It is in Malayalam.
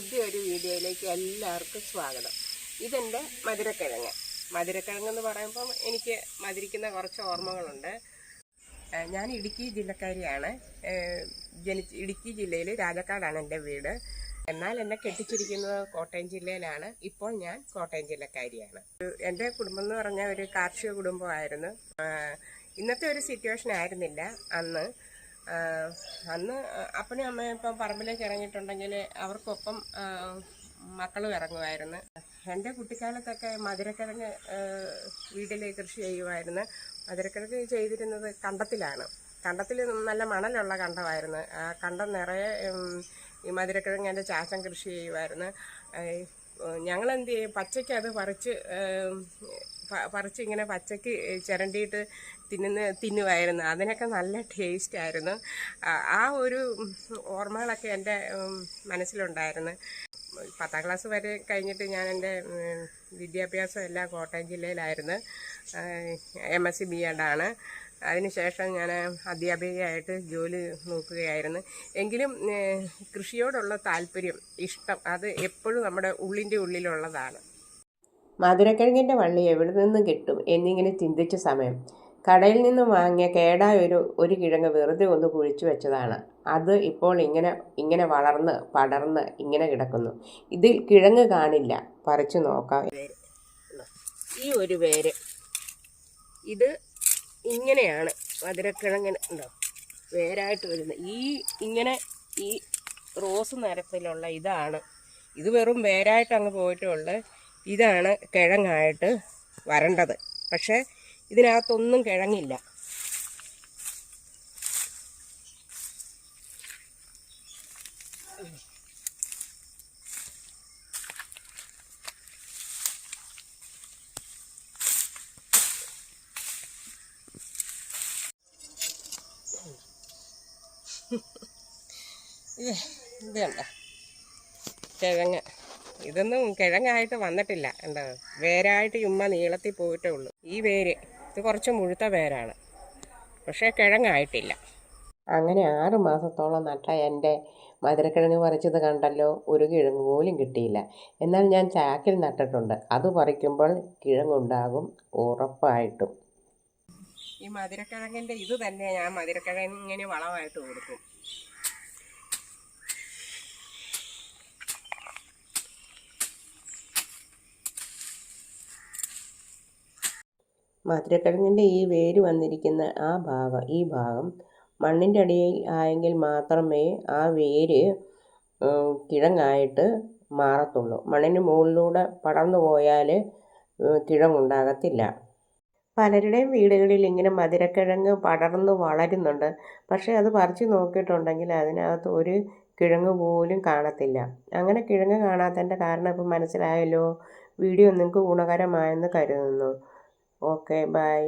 പുതിയൊരു വീഡിയോയിലേക്ക് എല്ലാവർക്കും സ്വാഗതം. ഇതെന്റെ മധുരക്കിഴങ്ങ്. എന്ന് പറയുമ്പം എനിക്ക് മധുരിക്കുന്ന കുറച്ച് ഓർമ്മകളുണ്ട്. ഞാൻ ഇടുക്കി ജില്ലക്കാരിയാണ്. ജനിച്ച് ഇടുക്കി ജില്ലയിൽ രാജക്കാടാണ് എന്റെ വീട്. എന്നാൽ എന്നെ കെട്ടിച്ചിരിക്കുന്നത് കോട്ടയം ജില്ലയിലാണ്. ഇപ്പോൾ ഞാൻ കോട്ടയം ജില്ലക്കാരിയാണ്. എന്റെ കുടുംബം എന്ന് പറഞ്ഞാൽ ഒരു കാർഷിക കുടുംബമായിരുന്നു. ഇന്നത്തെ ഒരു സിറ്റുവേഷൻ ആയിരുന്നില്ല. അന്ന് അന്ന് അപ്പനും അമ്മയും ഇപ്പം പറമ്പിലേക്ക് ഇറങ്ങിയിട്ടുണ്ടെങ്കിൽ അവർക്കൊപ്പം മക്കളും ഇറങ്ങുമായിരുന്നു. എന്റെ കുട്ടിക്കാലത്തൊക്കെ മധുരക്കിഴങ്ങ് വീട്ടിൽ കൃഷി ചെയ്യുമായിരുന്നു. മധുരക്കിഴങ്ങ് ചെയ്തിരുന്നത് കണ്ടത്തിലാണ്. കണ്ടത്തിൽ നല്ല മണലുള്ള കണ്ടമായിരുന്നു. ആ കണ്ടം നിറയെ ഈ മധുരക്കിഴങ്ങ് എന്റെ ചാച്ചൻ കൃഷി ചെയ്യുമായിരുന്നു. ഞങ്ങളെന്ത് ചെയ്യും? പച്ചയ്ക്ക് അത് പറിച്ച് പറിച്ച് പച്ചക്ക് ചിരണ്ടിയിട്ട് തിന്നുന്ന തിന്നുമായിരുന്നു അതിനൊക്കെ നല്ല ടേസ്റ്റ് ആയിരുന്നു. ആ- ഒരു ഓർമ്മകളൊക്കെ എന്റെ മനസ്സിലുണ്ടായിരുന്നു. പത്താം ക്ലാസ് വരെ കഴിഞ്ഞിട്ട് ഞാൻ എന്റെ വിദ്യാഭ്യാസം എല്ലാം കോട്ടയം ജില്ലയിലായിരുന്നു. എം എസ് സി ബി എഡാണ് അതിനുശേഷം ഞാൻ അധ്യാപികയായിട്ട് ജോലി നോക്കുകയായിരുന്നു. എങ്കിലും കൃഷിയോടുള്ള താല്പര്യം ഇഷ്ടം അത് എപ്പോഴും നമ്മുടെ ഉള്ളിന്റെ ഉള്ളിലുള്ളതാണ്. മധുരക്കിഴങ്ങിന്റെ വള്ളി എവിടെ നിന്നും കിട്ടും എന്നിങ്ങനെ ചിന്തിച്ച സമയം. കടയിൽ നിന്നും വാങ്ങിയ കേടായ ഒരു ഒരു കിഴങ്ങ് വെറുതെ ഒന്ന് കുഴിച്ചു വെച്ചതാണ്. അത് ഇപ്പോൾ ഇങ്ങനെ ഇങ്ങനെ വളർന്ന് പടർന്ന് ഇങ്ങനെ കിടക്കുന്നു. ഇതിൽ കിഴങ്ങ് കാണില്ല. പറിച്ചു നോക്കാം. ഈ ഒരു വേര്. ഇത് ഇങ്ങനെയാണ് മധുരക്കിഴങ്ങിന് ഉണ്ടോ? വേരായിട്ട് വരുന്നത്. ഈ ഇങ്ങനെ ഈ റോസ് നിരത്തിലുള്ള ഇതാണ്. ഇത് വെറും വേരായിട്ട് അങ്ങ് പോയിട്ടേ ഉള്ളു ഇതാണ് കിഴങ്ങായിട്ട് വരേണ്ടത്. പക്ഷേ ഇതിനകത്തൊന്നും കിഴങ്ങില്ല. ഇത് ഇത് കിഴങ്ങ്. ഇതൊന്നും കിഴങ്ങായിട്ട് വന്നിട്ടില്ല. എന്താ വേരായിട്ട് ഉമ്മ നീളത്തിൽ പോയിട്ടേ ഉള്ളൂ. ഈ വേര് ഇത് കുറച്ച് മുഴുത്ത വേരാണ്. പക്ഷേ കിഴങ്ങായിട്ടില്ല. അങ്ങനെ ആറ് മാസത്തോളം നട്ട എന്റെ മധുരക്കിഴങ്ങ് പറിച്ചത് കണ്ടല്ലോ ഒരു കിഴങ്ങ് പോലും കിട്ടിയില്ല. എന്നാൽ ഞാൻ ചാക്കിൽ നട്ടിട്ടുണ്ട്. അത് പറിക്കുമ്പോൾ കിഴങ്ങുണ്ടാകും ഉറപ്പായിട്ടും. ഈ മധുരക്കിഴങ്ങിന്റെ ഇത് തന്നെ ഞാൻ മധുരക്കിഴങ്ങിന് വളമായിട്ട് കൊടുക്കും. മധുരക്കിഴങ്ങിന്റെ ഈ വേര് വന്നിരിക്കുന്ന ആ ഭാഗം ഈ ഭാഗം മണ്ണിന്റെ അടിയിൽ ആയെങ്കിൽ മാത്രമേ ആ വേര് കിഴങ്ങായിട്ട് മാറത്തുള്ളൂ. മണ്ണിന് മുകളിലൂടെ പടർന്നു പോയാൽ കിഴങ്ങുണ്ടാകത്തില്ല. പലരുടെയും വീടുകളിൽ ഇങ്ങനെ മധുരക്കിഴങ്ങ് പടർന്നു വളരുന്നുണ്ട്. പക്ഷേ അത് പറിച്ചു നോക്കിയിട്ടുണ്ടെങ്കിൽ അതിനകത്ത് ഒരു കിഴങ്ങ് പോലും കാണത്തില്ല. അങ്ങനെ കിഴങ്ങ് കാണാത്തതിന്റെ കാരണം ഇപ്പം മനസ്സിലായല്ലോ. വീഡിയോ നിങ്ങൾക്ക് ഗുണകരമായെന്ന് കരുതുന്നു. Okay bye